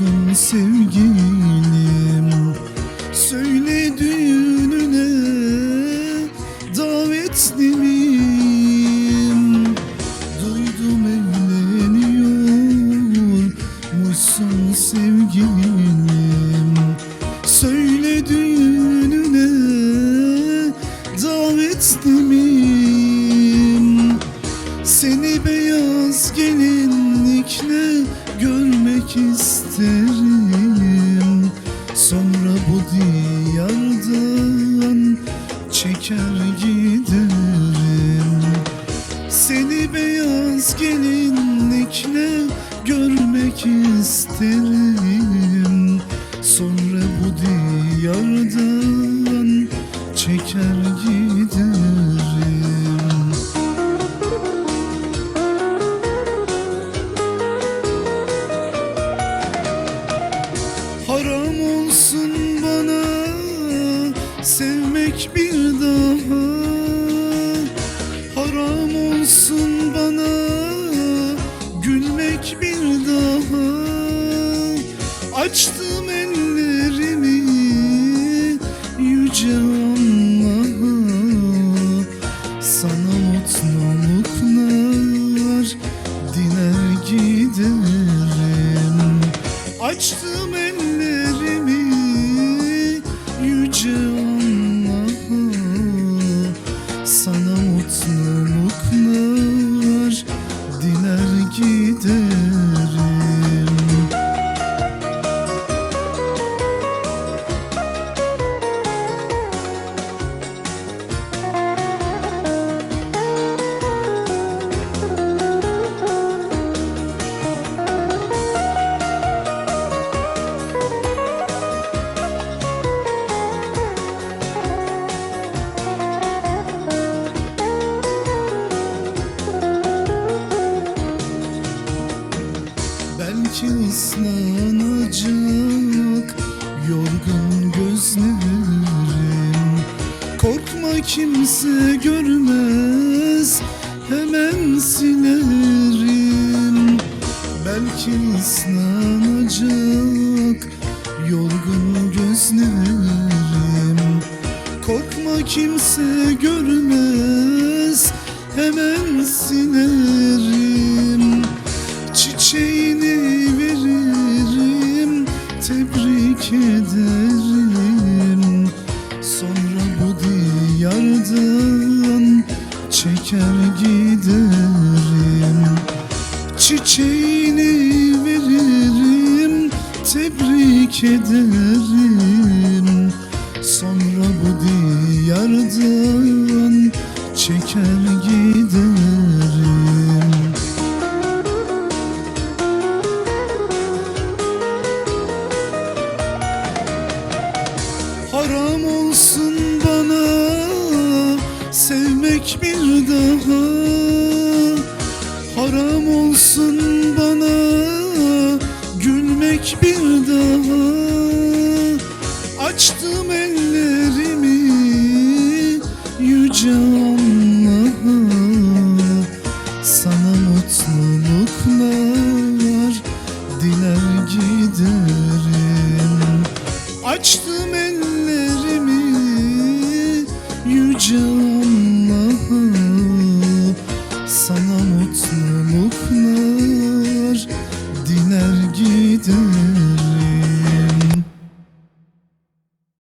evleniyormuşsun sevgilim Beyaz gelinlikle görmek isterim. Sonra bu diyardan çeker giderim. Seni beyaz gelinlikle görmek isterim. Sonra bu diyardan çeker Haram olsun bana sevmek bir daha. Haram olsun bana gülmek bir daha. Açtım ellerimi yüce Allah'a Sana mutluluklar diler giderim Açtım ellerimi Sana mutluluklar Belki ıslanacak yorgun gözlerim. Korkma kimse görmez hemen silerim. Belki ıslanacak yorgun gözlerim. Korkma kimse görmez hemen silerim tebrik ederim Sonra bu diyardan çeker giderim. Çiçeğini veririm tebrik ederim sevmek bir daha Haram olsun bana. Gülmek bir daha. Açtım ellerimi yüce Allah'a. Sana mutluluklar diler giderim. Açtım mutluluklar diner gider.